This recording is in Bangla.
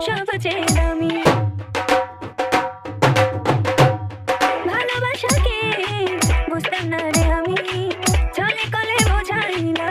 সবচেয়ে দামি ভালোবাসাকে বুঝতাম না রে আমি। চলে কলে বোঝাই না